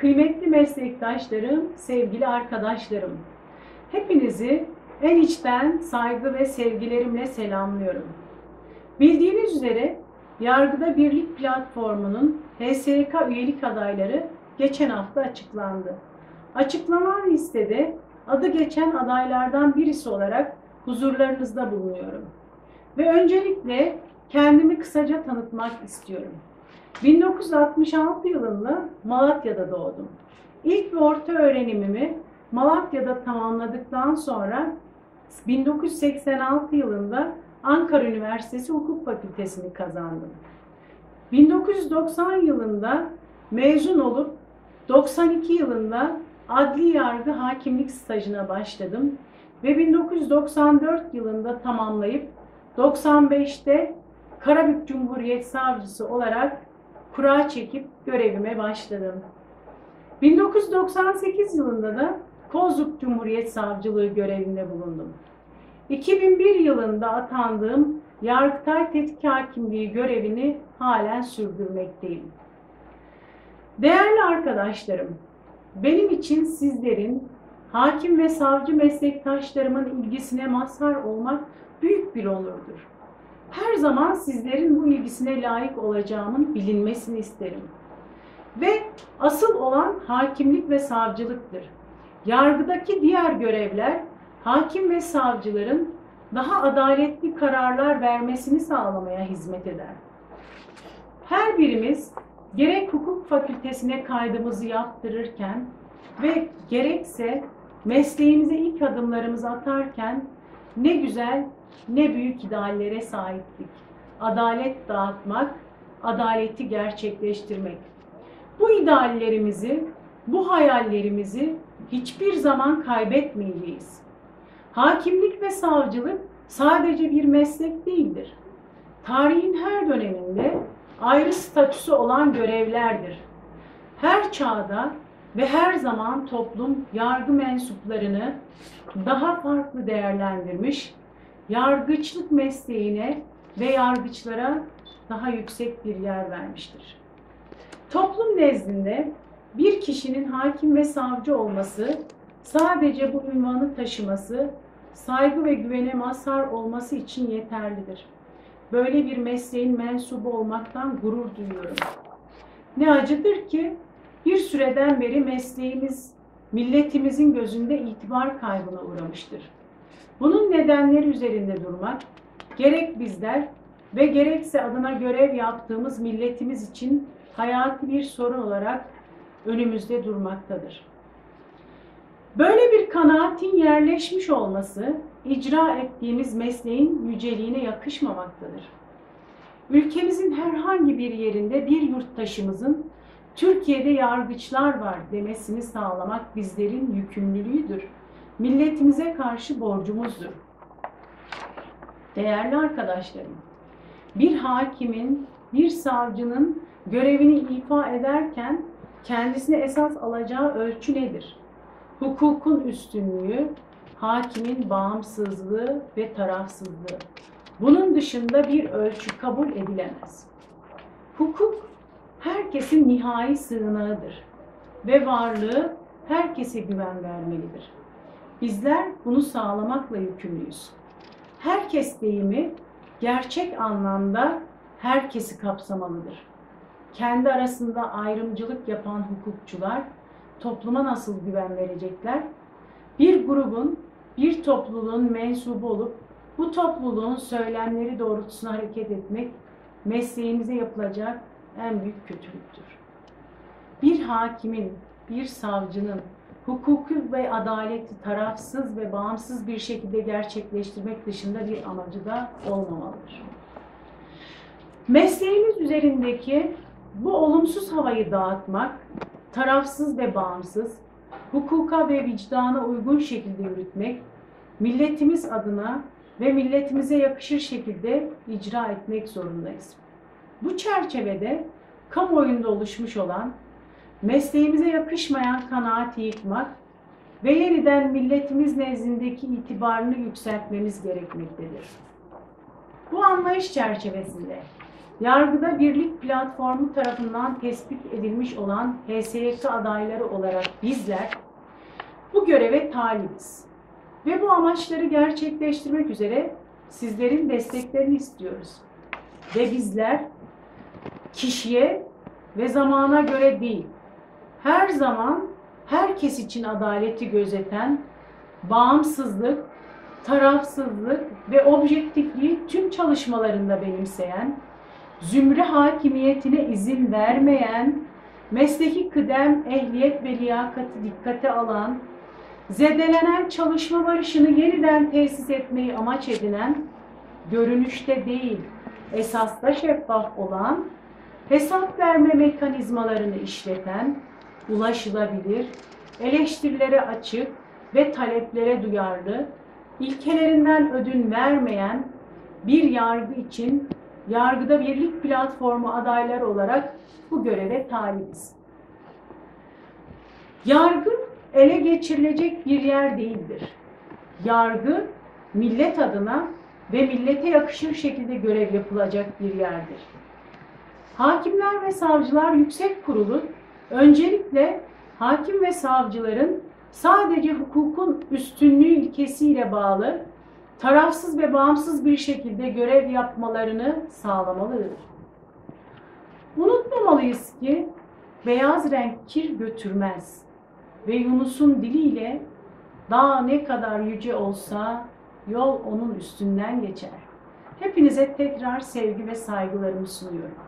kıymetli meslektaşlarım, sevgili arkadaşlarım. Hepinizi en içten saygı ve sevgilerimle selamlıyorum. Bildiğiniz üzere Yargıda Birlik Platformu'nun HSK üyelik adayları geçen hafta açıklandı. Açıklanan listede adı geçen adaylardan birisi olarak huzurlarınızda bulunuyorum. Ve öncelikle kendimi kısaca tanıtmak istiyorum. 1966 yılında Malatya'da doğdum. İlk ve orta öğrenimimi Malatya'da tamamladıktan sonra 1986 yılında Ankara Üniversitesi Hukuk Fakültesini kazandım. 1990 yılında mezun olup 92 yılında adli yargı hakimlik stajına başladım ve 1994 yılında tamamlayıp 95'te Karabük Cumhuriyet Savcısı olarak kura çekip görevime başladım. 1998 yılında da Kozluk Cumhuriyet Savcılığı görevinde bulundum. 2001 yılında atandığım Yargıtay Tetkik Hakimliği görevini halen sürdürmekteyim. Değerli arkadaşlarım, benim için sizlerin hakim ve savcı meslektaşlarımın ilgisine mazhar olmak büyük bir onurdur. Her zaman sizlerin bu ilgisine layık olacağımın bilinmesini isterim. Ve asıl olan hakimlik ve savcılıktır. Yargıdaki diğer görevler hakim ve savcıların daha adaletli kararlar vermesini sağlamaya hizmet eder. Her birimiz gerek hukuk fakültesine kaydımızı yaptırırken ve gerekse mesleğimize ilk adımlarımızı atarken ne güzel ne büyük ideallere sahiptik. Adalet dağıtmak, adaleti gerçekleştirmek. Bu ideallerimizi, bu hayallerimizi hiçbir zaman kaybetmeyeceğiz. Hakimlik ve savcılık sadece bir meslek değildir. Tarihin her döneminde ayrı statüsü olan görevlerdir. Her çağda ve her zaman toplum yargı mensuplarını daha farklı değerlendirmiş, yargıçlık mesleğine ve yargıçlara daha yüksek bir yer vermiştir. Toplum nezdinde bir kişinin hakim ve savcı olması, sadece bu ünvanı taşıması, saygı ve güvene mazhar olması için yeterlidir. Böyle bir mesleğin mensubu olmaktan gurur duyuyorum. Ne acıdır ki bir süreden beri mesleğimiz milletimizin gözünde itibar kaybına uğramıştır. Bunun nedenleri üzerinde durmak, gerek bizler ve gerekse adına görev yaptığımız milletimiz için hayati bir sorun olarak önümüzde durmaktadır. Böyle bir kanaatin yerleşmiş olması icra ettiğimiz mesleğin yüceliğine yakışmamaktadır. Ülkemizin herhangi bir yerinde bir yurttaşımızın Türkiye'de yargıçlar var demesini sağlamak bizlerin yükümlülüğüdür. Milletimize karşı borcumuzdur. Değerli arkadaşlarım, bir hakimin, bir savcının görevini ifa ederken kendisine esas alacağı ölçü nedir? Hukukun üstünlüğü, hakimin bağımsızlığı ve tarafsızlığı. Bunun dışında bir ölçü kabul edilemez. Hukuk herkesin nihai sığınağıdır ve varlığı herkese güven vermelidir. Bizler bunu sağlamakla yükümlüyüz. Herkes deyimi gerçek anlamda herkesi kapsamalıdır. Kendi arasında ayrımcılık yapan hukukçular topluma nasıl güven verecekler? Bir grubun, bir topluluğun mensubu olup bu topluluğun söylemleri doğrultusunda hareket etmek mesleğimize yapılacak en büyük kötülüktür. Bir hakimin, bir savcının hukuku ve adaleti tarafsız ve bağımsız bir şekilde gerçekleştirmek dışında bir amacı da olmamalıdır. Mesleğimiz üzerindeki bu olumsuz havayı dağıtmak, tarafsız ve bağımsız, hukuka ve vicdana uygun şekilde yürütmek, milletimiz adına ve milletimize yakışır şekilde icra etmek zorundayız. Bu çerçevede kamuoyunda oluşmuş olan mesleğimize yakışmayan kanaati yıkmak ve yeniden milletimiz nezdindeki itibarını yükseltmemiz gerekmektedir. Bu anlayış çerçevesinde Yargıda Birlik Platformu tarafından tespit edilmiş olan HSYK adayları olarak bizler bu göreve talibiz. Ve bu amaçları gerçekleştirmek üzere sizlerin desteklerini istiyoruz. Ve bizler kişiye ve zamana göre değil, her zaman herkes için adaleti gözeten, bağımsızlık, tarafsızlık ve objektifliği tüm çalışmalarında benimseyen, zümre hakimiyetine izin vermeyen, mesleki kıdem, ehliyet ve liyakati dikkate alan, zedelenen çalışma barışını yeniden tesis etmeyi amaç edinen, görünüşte değil, esasda şeffaf olan, hesap verme mekanizmalarını işleten, ulaşılabilir, eleştirilere açık ve taleplere duyarlı, ilkelerinden ödün vermeyen bir yargı için Yargıda Birlik Platformu adayları olarak bu göreve talibiz. Yargı ele geçirilecek bir yer değildir. Yargı millet adına ve millete yakışır şekilde görev yapılacak bir yerdir. Hakimler ve Savcılar Yüksek Kurulu öncelikle hakim ve savcıların sadece hukukun üstünlüğü ilkesiyle bağlı, tarafsız ve bağımsız bir şekilde görev yapmalarını sağlamalıdır. Unutmamalıyız ki beyaz renk kir götürmez ve Yunus'un diliyle dağ ne kadar yüce olsa yol onun üstünden geçer. Hepinize tekrar sevgi ve saygılarımı sunuyorum.